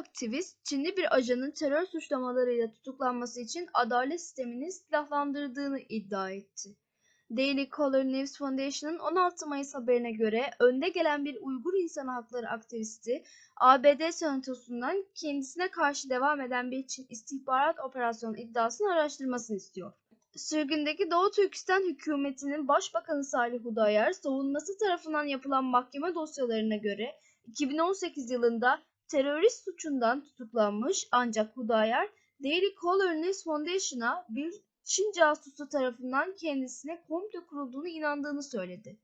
aktivist, Çinli bir ajanın terör suçlamalarıyla tutuklanması için adalet sistemini silahlandırdığını iddia etti. Daily Caller News Foundation'ın 16 Mayıs haberine göre önde gelen bir Uygur insan hakları aktivisti, ABD senatosundan kendisine karşı devam eden bir Çin istihbarat operasyonu iddiasını araştırmasını istiyor. Sürgündeki Doğu Türkistan hükümetinin Başbakanı Salih Hudayar, savunması tarafından yapılan mahkeme dosyalarına göre 2018 yılında terörist suçundan tutuklanmış ancak Hudayar, Daily News Foundation'a bir Çin casusu tarafından kendisine komplo kurulduğunu inandığını söyledi.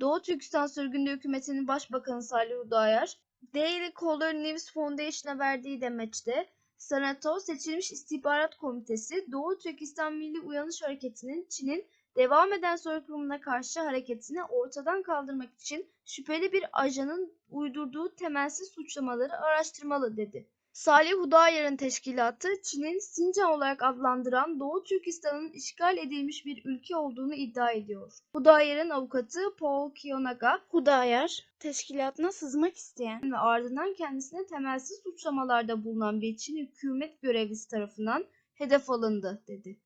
Doğu Türkistan sürgünde hükümetinin başbakanı Salih Hudayar, Daily Caller News Foundation'a verdiği demeçte Senato Seçilmiş İstihbarat Komitesi Doğu Türkistan Milli Uyanış Hareketi'nin Çin'in devam eden soykırımına karşı hareketini ortadan kaldırmak için şüpheli bir ajanın uydurduğu temelsiz suçlamaları araştırmalı dedi. Salih Hudayar'ın teşkilatı Çin'in Sincan olarak adlandıran Doğu Türkistan'ın işgal edilmiş bir ülke olduğunu iddia ediyor. Hudayar'ın avukatı Paul Kiyonaga, Hudayar teşkilatına sızmak isteyen ve ardından kendisine temelsiz suçlamalarda bulunan bir Çin hükümet görevlisi tarafından hedef alındı dedi.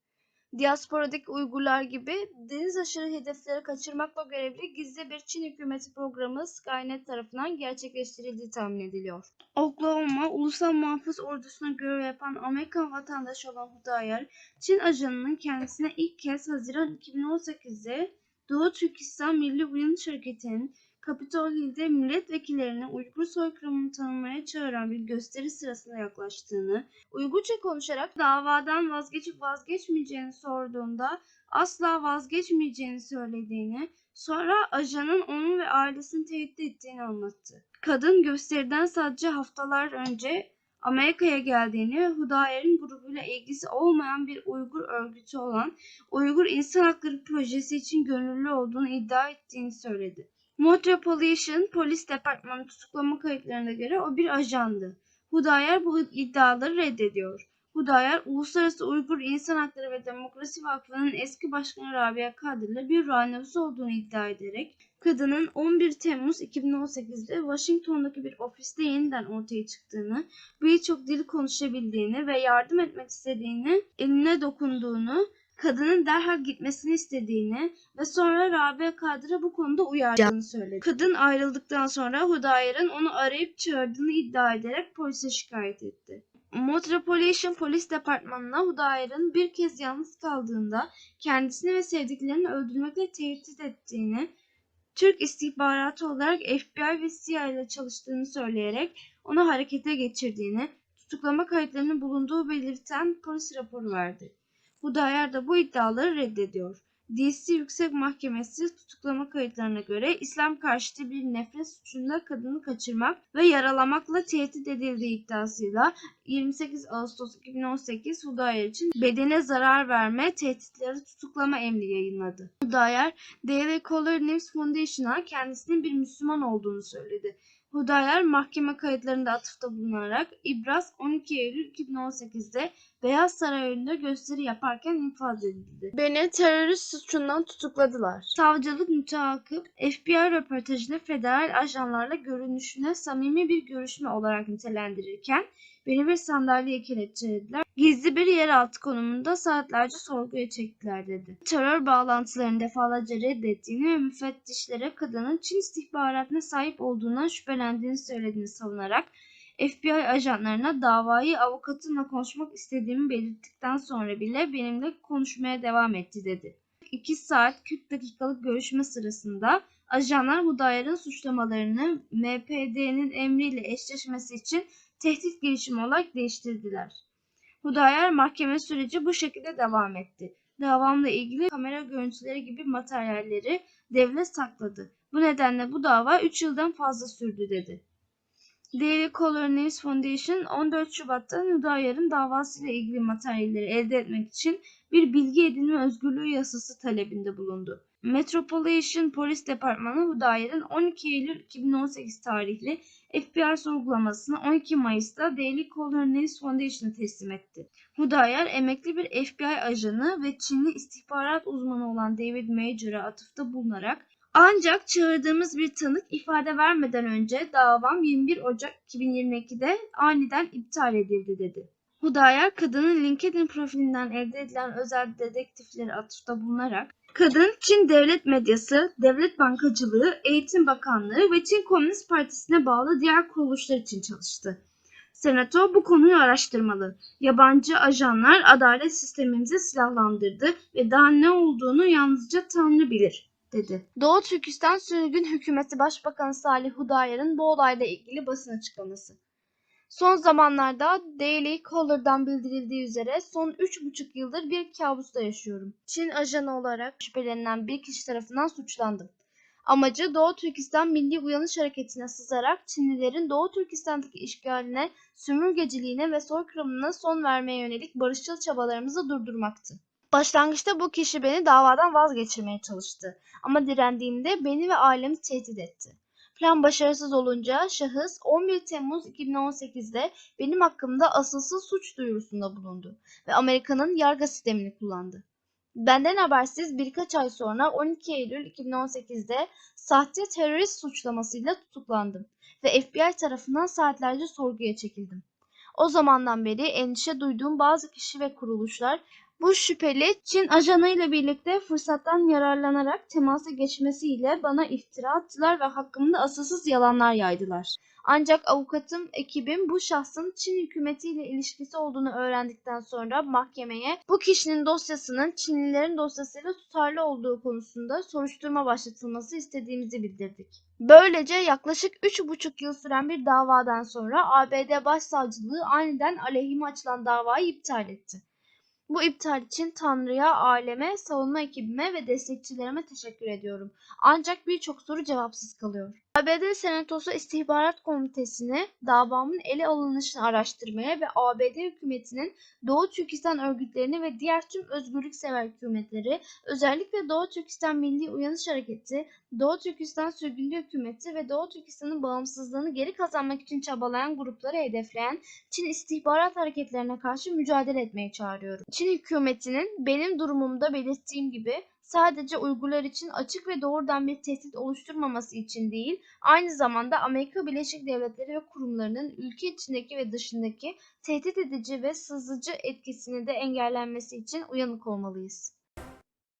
Diasporadaki Uygurlar gibi deniz aşırı hedefleri kaçırmakla görevli gizli bir Çin hükümeti programı Skynet tarafından gerçekleştirildiği tahmin ediliyor. Oklahoma Ulusal Muhafız Ordusu'na görev yapan Amerikan vatandaşı olan Hudayar, Çin ajanının kendisine ilk kez Haziran 2018'de Doğu Türkistan Milli Uyanış Hareketi'nin Capitol Hill'de milletvekillerini Uygur soykırımını tanımaya çağıran bir gösteri sırasında yaklaştığını, Uygurca konuşarak davadan vazgeçip vazgeçmeyeceğini sorduğunda asla vazgeçmeyeceğini söylediğini, sonra ajanın onu ve ailesini tehdit ettiğini anlattı. Kadın gösteriden sadece haftalar önce Amerika'ya geldiğini ve Hudayar'ın grubuyla ilgisi olmayan bir Uygur örgütü olan Uygur İnsan Hakları Projesi için gönüllü olduğunu iddia ettiğini söyledi. Metropolitan Polis Departmanı tutuklama kayıtlarına göre o bir ajandı. Hudayar bu iddiaları reddediyor. Hudayar, Uluslararası Uygur İnsan Hakları ve Demokrasi Vakfı'nın eski başkanı Rabia Kadır'la bir randevusu olduğunu iddia ederek, kadının 11 Temmuz 2018'de Washington'daki bir ofiste yeniden ortaya çıktığını, birçok dil konuşabildiğini ve yardım etmek istediğini, eline dokunduğunu, kadının derhal gitmesini istediğini ve sonra Rabia Kadır'a bu konuda uyardığını söyledi. Kadın ayrıldıktan sonra Hudayar'ın onu arayıp çağırdığını iddia ederek polise şikayet etti. Metropolitan Polis Departmanı'na Hudayar'ın bir kez yalnız kaldığında kendisini ve sevdiklerini öldürmekle tehdit ettiğini, Türk istihbaratı olarak FBI ve CIA ile çalıştığını söyleyerek onu harekete geçirdiğini, tutuklama kayıtlarının bulunduğu belirten polis raporu verdi. Hudayar da bu iddiaları reddediyor. DC Yüksek Mahkemesi tutuklama kayıtlarına göre İslam karşıtı bir nefret suçunda kadını kaçırmak ve yaralamakla tehdit edildiği iddiasıyla 28 Ağustos 2018 Hudayar için bedene zarar verme tehditleri tutuklama emri yayınladı. Hudayar, Daily Caller News Foundation'a kendisinin bir Müslüman olduğunu söyledi. Hudayar mahkeme kayıtlarında atıfta bulunarak İbraz 12 Eylül 2018'de Beyaz Saray önünde gösteri yaparken infaz edildi. Beni terörist suçundan tutukladılar. Savcılık müteakip FBI röportajını federal ajanlarla görünüşüne samimi bir görüşme olarak nitelendirirken beni bir sandalyeye kelepçelediler. Gizli bir yeraltı konumunda saatlerce sorguya çektiler dedi. Terör bağlantılarını defalarca reddettiğini ve müfettişlere kadının Çin istihbaratına sahip olduğundan şüphelendiğini söylediğini savunarak FBI ajanlarına davayı avukatımla konuşmak istediğimi belirttikten sonra bile benimle konuşmaya devam etti dedi. 2 saat 40 dakikalık görüşme sırasında ajanlar Hudayar'ın suçlamalarını MPD'nin emriyle eşleşmesi için tehdit girişimi olarak değiştirdiler. Hudayar mahkeme süreci bu şekilde devam etti. Davamla ilgili kamera görüntüleri gibi materyalleri devlet sakladı. Bu nedenle bu dava 3 yıldan fazla sürdü dedi. Daily Caller News Foundation 14 Şubat'ta Hudayar'ın davasıyla ilgili materyalleri elde etmek için bir bilgi edinme özgürlüğü yasası talebinde bulundu. Metropolitan Polis Departmanı Hudayar'ın 12 Eylül 2018 tarihli FBI sorgulamasını 12 Mayıs'ta Daily Caller News Foundation'a teslim etti. Hudayar emekli bir FBI ajanı ve Çinli istihbarat uzmanı olan David Major'a atıfta bulunarak Ancak çağırdığımız bir tanık ifade vermeden önce davam 21 Ocak 2022'de aniden iptal edildi dedi. Hudayar kadının LinkedIn profilinden elde edilen özel dedektifleri atıfta bulunarak kadın Çin devlet medyası, devlet bankacılığı, eğitim bakanlığı ve Çin Komünist Partisi'ne bağlı diğer kuruluşlar için çalıştı. Senato bu konuyu araştırmalı. Yabancı ajanlar adalet sistemimizi silahlandırdı ve daha ne olduğunu yalnızca Tanrı bilir, dedi. Doğu Türkistan Sürgün Hükümeti Başbakanı Salih Hudayar'ın bu olayla ilgili basın açıklaması. Son zamanlarda Daily Caller'dan bildirildiği üzere son 3,5 yıldır bir kabusta yaşıyorum. Çin ajanı olarak şüphelenilen bir kişi tarafından suçlandım. Amacı Doğu Türkistan Milli Uyanış Hareketi'ne sızarak Çinlilerin Doğu Türkistan'daki işgaline, sömürgeciliğine ve soykırımına son vermeye yönelik barışçıl çabalarımızı durdurmaktı. Başlangıçta bu kişi beni davadan vazgeçirmeye çalıştı ama direndiğimde beni ve ailemi tehdit etti. Plan başarısız olunca şahıs 11 Temmuz 2018'de benim hakkımda asılsız suç duyurusunda bulundu ve Amerika'nın yargı sistemini kullandı. Benden habersiz birkaç ay sonra 12 Eylül 2018'de sahte terörist suçlamasıyla tutuklandım ve FBI tarafından saatlerce sorguya çekildim. O zamandan beri endişe duyduğum bazı kişi ve kuruluşlar bu şüpheli Çin ajanıyla birlikte fırsattan yararlanarak temasa geçmesiyle bana iftira attılar ve hakkımda asılsız yalanlar yaydılar. Ancak avukatım, ekibim bu şahsın Çin hükümetiyle ilişkisi olduğunu öğrendikten sonra mahkemeye bu kişinin dosyasının Çinlilerin dosyasıyla tutarlı olduğu konusunda soruşturma başlatılması istediğimizi bildirdik. Böylece yaklaşık 3,5 yıl süren bir davadan sonra ABD Başsavcılığı aniden aleyhime açılan davayı iptal etti. Bu iptal için Tanrı'ya, aleme, savunma ekibime ve destekçilerime teşekkür ediyorum. Ancak birçok soru cevapsız kalıyor. ABD Senatosu İstihbarat Komitesi'ne davamın ele alınışını araştırmaya ve ABD hükümetinin Doğu Türkistan örgütlerini ve diğer tüm özgürlüksever hükümetleri, özellikle Doğu Türkistan Milli Uyanış Hareketi, Doğu Türkistan Sürgünlü Hükümeti ve Doğu Türkistan'ın bağımsızlığını geri kazanmak için çabalayan grupları hedefleyen Çin istihbarat hareketlerine karşı mücadele etmeye çağırıyorum. Çin hükümetinin benim durumumda belirttiğim gibi sadece Uygurlar için açık ve doğrudan bir tehdit oluşturmaması için değil, aynı zamanda Amerika Birleşik Devletleri ve kurumlarının ülke içindeki ve dışındaki tehdit edici ve sızıcı etkisini de engellenmesi için uyanık olmalıyız.